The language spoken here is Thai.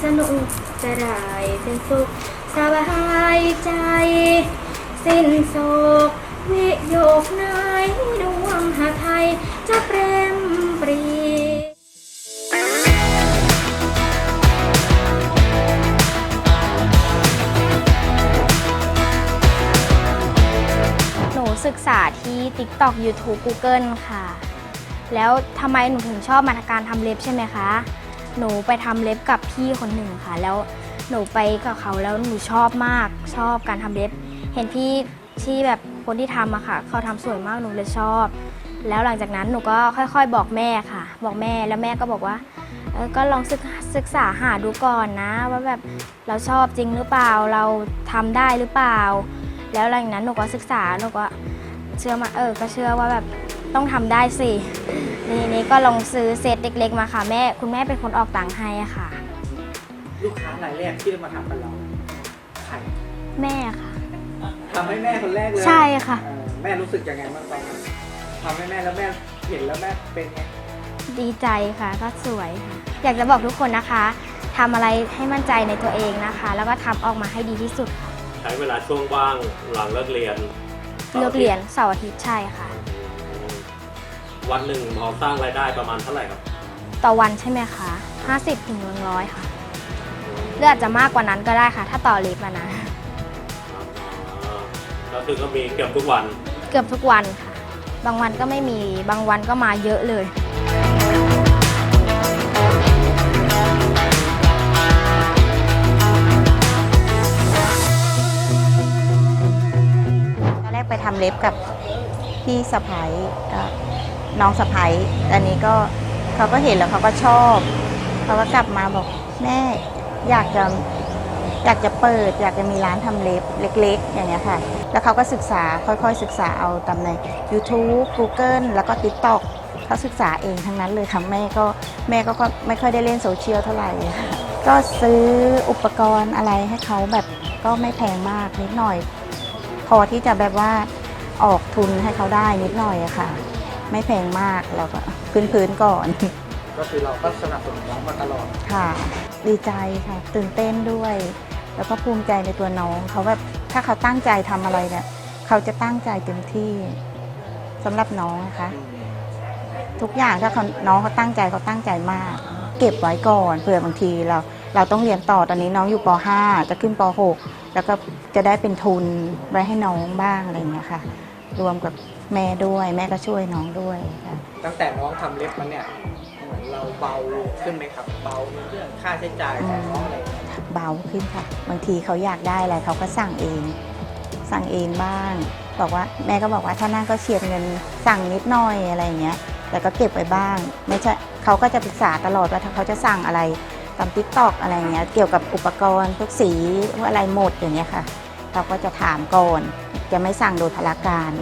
เป็นสุขสบายใจ สิ้นโศก วิโยคไหนดวงหาไทยจะเปรมปรีหนูศึกษาที่ TikTok YouTube Google ค่ะ แล้วทำไมหนูถึงชอบมาการทำเล็บใช่ไหมคะ หนูไปทำเล็บกับพี่คนหนึ่งค่ะ แล้วหนูไปกับเขาแล้วหนูชอบมาก ชอบการทำเล็บ เห็นพี่ที่แบบคนที่ทำอะค่ะ เขาทำสวยมากหนูเลยชอบ แล้วหลังจากนั้นหนูก็ค่อย ๆ บอกแม่ค่ะ บอกแม่แล้วแม่ก็บอกว่าก็ลองศึกศึกษาหาดูก่อนนะ ว่าแบบเราชอบจริงหรือเปล่าเราทำได้หรือเปล่า แล้วหลังจากนั้นหนูก็ศึกษาหนูก็เชื่อมาเออก็เชื่อว่าแบบ ต้องทำได้สินี่นี่ก็ลองซื้อเซตเล็ก ๆ มาค่ะแม่ คุณแม่เป็นคนออกตังค์ให้อะค่ะ ลูกค้ารายแรกที่มาทำกับเราใครแม่ค่ะ ทำให้แม่คนแรกเลยใช่ค่ะ เออแม่รู้สึกยังไงบ้างตอนนั้นทำให้แม่แล้วแม่เห็นแล้วแม่เป็นไงดีใจค่ะก็สวยค่ะ อยากจะบอกทุกคนนะคะทำอะไรให้มั่นใจในตัวเองนะคะ แล้วก็ทำออกมาให้ดีที่สุดค่ะใช้เวลาช่วงว่างหลังเลิกเรียนเลือกเรียนเสาร์อาทิตย์ใช่ค่ะ วันหนึ่งพอสร้างรายได้ประมาณเท่าไหร่ครับต่อวันใช่ไหมคะ50ถึง100 ค่ะหรืออาจจะมากกว่านั้นก็ได้ค่ะ ถ้าต่อเล็บมานะ อ่าก็คือก็มีเกือบทุกวัน เกือบทุกวันค่ะ บางวันก็ไม่มี บางวันก็มาเยอะเลย ตอนแรกไปทำเล็บกับพี่สะพ้ายเอ่อ น้องสะพ้ายอันนี้ก็เขาก็เห็นแล้วเขาก็ชอบเขาก็กลับมาบอกแม่อยากจะอยากจะเปิด อยากจะมีร้านทำเล็บเล็ก ๆ อย่างเงี้ยค่ะ แล้วเขาก็ศึกษาค่อยๆศึกษาเอาตามใน YouTube Google แล้วก็ TikTok เขาศึกษาเองทั้งนั้นเลยค่ะแม่ก็แม่ก็ก็ไม่ค่อยได้เล่นโซเชียลเท่าไหร่ ก็ซื้ออุปกรณ์อะไรให้เขาแบบก็ไม่แพงมากนิดหน่อย พอที่จะแบบว่าออกทุนให้เขาได้นิดหน่อยอะค่ะ ไม่แพงมากเราก็พื้นๆก่อน ก็คือเราก็สนับสนุนน้องมาตลอด ค่ะ ดีใจค่ะ ตื่นเต้นด้วย แล้วก็ภูมิใจในตัวน้องเขาแบบถ้าเขาตั้งใจทำอะไรเนี่ยเขาจะตั้งใจเต็มที่สำหรับน้องนะคะ ทุกอย่างถ้าเขาน้องเขาตั้งใจเขาตั้งใจมาก เก็บไว้ก่อนเผื่อบางทีเรา เราต้องเรียนต่อตอนนี้น้องอยู่ป .5 จะขึ้นป .6 แล้วก็จะได้เป็นทุนไว้ให้น้องบ้างอะไรอย่างเงี้ยค่ะ รวมกับแม่ด้วย แม่ก็ช่วยน้องด้วยค่ะ ตั้งแต่น้องทำเล็บมันเนี่ยเหมือนเราเบาขึ้นไหมครับ เบาในเรื่องค่าใช้จ่ายของน้องอะไรอย่างเงี้ยเบาขึ้นค่ะ บางทีเขาอยากได้อะไรเขาก็สั่งเอง สั่งเองบ้าง บอกว่าแม่ก็บอกว่าถ้านั่นก็เฉียดเงินสั่งนิดหน่อยอะไรอย่างเงี้ย แต่ก็เก็บไว้บ้าง ไม่ใช่เขาก็จะปรึกษาตลอดว่าถ้าเขาจะสั่งอะไรตามทิกตอกอะไรอย่างเงี้ย เกี่ยวกับอุปกรณ์พวกสีว่าอะไรหมดอย่างเงี้ยค่ะเราก็จะถามก่อน จะไม่สั่งโดยพลาการ